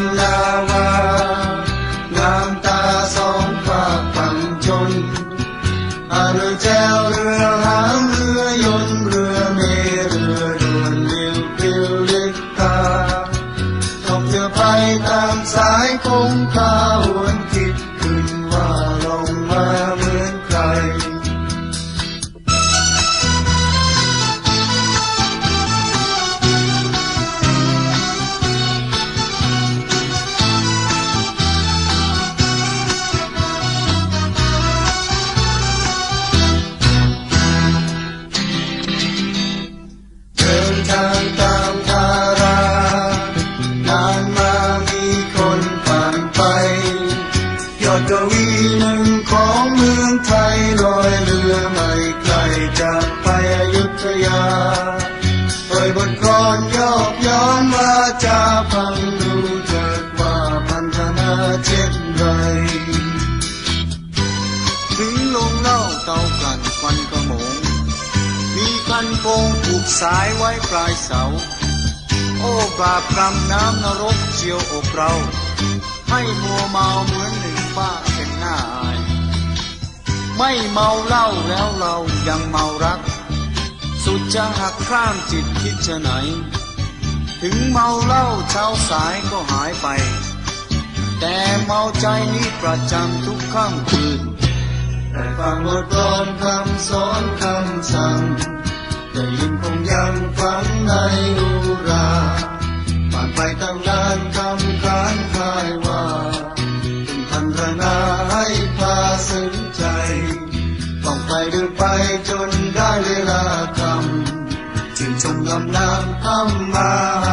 ำนาวาน้ำตาสองฝากฝั่งจนอาเรือแจเรือหางเรือยนเรือเม วีหนึ่งของเมืองไทยลอยเรือไม่ไกลจากไปอยุธยาโดยบทกลอนยอกย้อนมาจาพังดูเถิดว่าพันธนาเช่นไรถึงลงเหล่าเตากันควันกระโมง มีกันโกงผูกสายไว้ปลายเสา โอ้บาปกรรมน้ำนรกเจียวอกเรา ให้มัวเมาเหมือนหนึ่ง ไม่เมาเหล้าแล้วเรายังเมารัก สุดจะหักข้ามจิตคิดจะไหน ถึงเมาเหล้าเช้าสายก็หายไป แต่เมาใจนี้ประจำทุกค่ำคืนได้ฟังบทกลอนคำสอนคำสั่งได้ยินคงยังฝังในอุราผ่านไปตั้งนานคำค้านคายว่าเป็นพันธนา ต้องไปเดินไปจนได้เวลาคำจึงชมลำน้ำคำมา